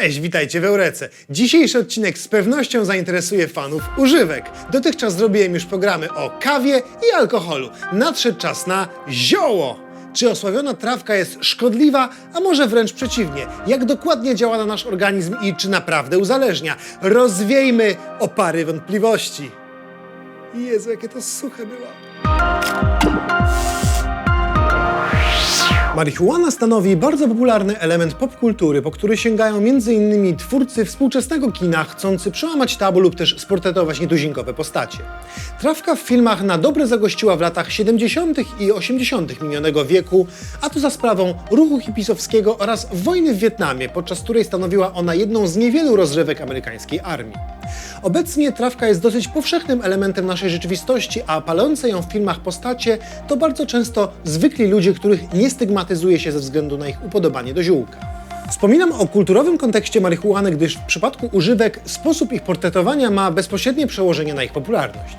Cześć, witajcie w Eurece. Dzisiejszy odcinek z pewnością zainteresuje fanów używek. Dotychczas zrobiłem już programy o kawie i alkoholu. Nadszedł czas na zioło. Czy osławiona trawka jest szkodliwa, a może wręcz przeciwnie? Jak dokładnie działa na nasz organizm i czy naprawdę uzależnia? Rozwiejmy opary wątpliwości. Jezu, jakie to suche było. Marihuana stanowi bardzo popularny element popkultury, po który sięgają m.in. twórcy współczesnego kina chcący przełamać tabu lub też sportretować nietuzinkowe postacie. Trawka w filmach na dobre zagościła w latach 70. i 80. minionego wieku, a to za sprawą ruchu hipisowskiego oraz wojny w Wietnamie, podczas której stanowiła ona jedną z niewielu rozrywek amerykańskiej armii. Obecnie trawka jest dosyć powszechnym elementem naszej rzeczywistości, a palące ją w filmach postacie to bardzo często zwykli ludzie, których nie stygmatyzuje się ze względu na ich upodobanie do ziółka. Wspominam o kulturowym kontekście marihuany, gdyż w przypadku używek sposób ich portretowania ma bezpośrednie przełożenie na ich popularność.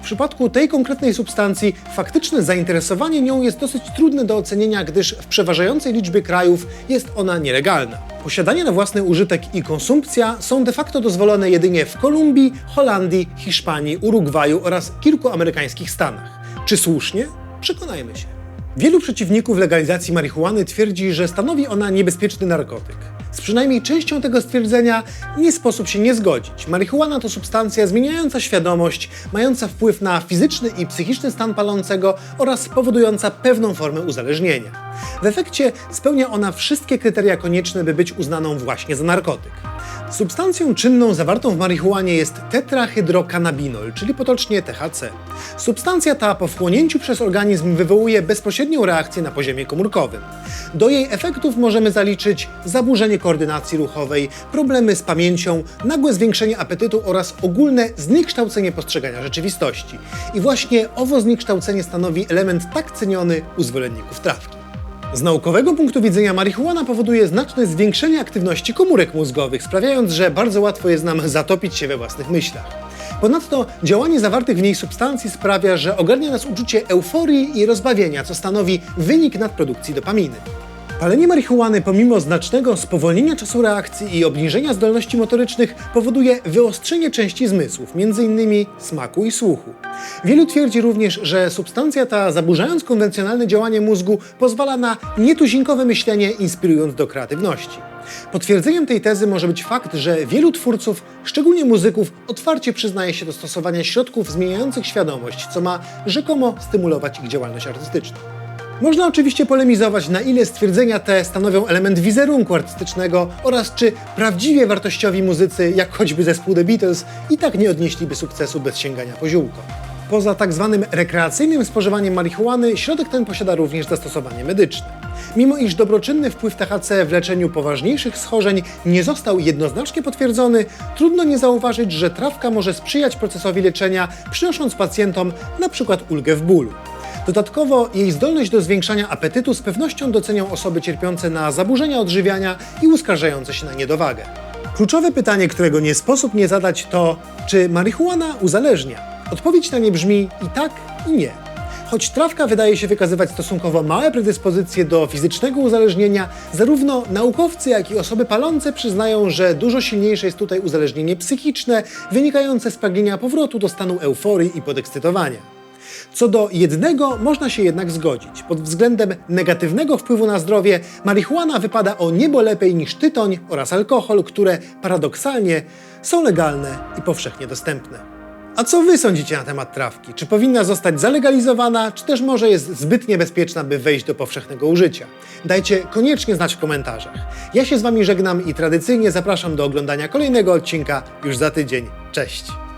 W przypadku tej konkretnej substancji faktyczne zainteresowanie nią jest dosyć trudne do ocenienia, gdyż w przeważającej liczbie krajów jest ona nielegalna. Posiadanie na własny użytek i konsumpcja są de facto dozwolone jedynie w Kolumbii, Holandii, Hiszpanii, Urugwaju oraz kilku amerykańskich stanach. Czy słusznie? Przekonajmy się. Wielu przeciwników legalizacji marihuany twierdzi, że stanowi ona niebezpieczny narkotyk. Z przynajmniej częścią tego stwierdzenia nie sposób się nie zgodzić. Marihuana to substancja zmieniająca świadomość, mająca wpływ na fizyczny i psychiczny stan palącego oraz powodująca pewną formę uzależnienia. W efekcie spełnia ona wszystkie kryteria konieczne, by być uznaną właśnie za narkotyk. Substancją czynną zawartą w marihuanie jest tetrahydrokannabinol, czyli potocznie THC. Substancja ta po wchłonięciu przez organizm wywołuje bezpośrednią reakcję na poziomie komórkowym. Do jej efektów możemy zaliczyć zaburzenie koordynacji ruchowej, problemy z pamięcią, nagłe zwiększenie apetytu oraz ogólne zniekształcenie postrzegania rzeczywistości. I właśnie owo zniekształcenie stanowi element tak ceniony u zwolenników trawki. Z naukowego punktu widzenia marihuana powoduje znaczne zwiększenie aktywności komórek mózgowych, sprawiając, że bardzo łatwo jest nam zatopić się we własnych myślach. Ponadto działanie zawartych w niej substancji sprawia, że ogarnia nas uczucie euforii i rozbawienia, co stanowi wynik nadprodukcji dopaminy. Palenie marihuany pomimo znacznego spowolnienia czasu reakcji i obniżenia zdolności motorycznych powoduje wyostrzenie części zmysłów, m.in. smaku i słuchu. Wielu twierdzi również, że substancja ta zaburzając konwencjonalne działanie mózgu pozwala na nietuzinkowe myślenie, inspirując do kreatywności. Potwierdzeniem tej tezy może być fakt, że wielu twórców, szczególnie muzyków, otwarcie przyznaje się do stosowania środków zmieniających świadomość, co ma rzekomo stymulować ich działalność artystyczną. Można oczywiście polemizować, na ile stwierdzenia te stanowią element wizerunku artystycznego oraz czy prawdziwie wartościowi muzycy, jak choćby zespół The Beatles, i tak nie odnieśliby sukcesu bez sięgania po ziółko. Poza tak zwanym rekreacyjnym spożywaniem marihuany, środek ten posiada również zastosowanie medyczne. Mimo iż dobroczynny wpływ THC w leczeniu poważniejszych schorzeń nie został jednoznacznie potwierdzony, trudno nie zauważyć, że trawka może sprzyjać procesowi leczenia, przynosząc pacjentom np. ulgę w bólu. Dodatkowo jej zdolność do zwiększania apetytu z pewnością docenią osoby cierpiące na zaburzenia odżywiania i uskarżające się na niedowagę. Kluczowe pytanie, którego nie sposób nie zadać to, czy marihuana uzależnia? Odpowiedź na nie brzmi i tak, i nie. Choć trawka wydaje się wykazywać stosunkowo małe predyspozycje do fizycznego uzależnienia, zarówno naukowcy, jak i osoby palące przyznają, że dużo silniejsze jest tutaj uzależnienie psychiczne, wynikające z pragnienia powrotu do stanu euforii i podekscytowania. Co do jednego można się jednak zgodzić. Pod względem negatywnego wpływu na zdrowie marihuana wypada o niebo lepiej niż tytoń oraz alkohol, które paradoksalnie są legalne i powszechnie dostępne. A co wy sądzicie na temat trawki? Czy powinna zostać zalegalizowana, czy też może jest zbyt niebezpieczna, by wejść do powszechnego użycia? Dajcie koniecznie znać w komentarzach. Ja się z wami żegnam i tradycyjnie zapraszam do oglądania kolejnego odcinka już za tydzień. Cześć!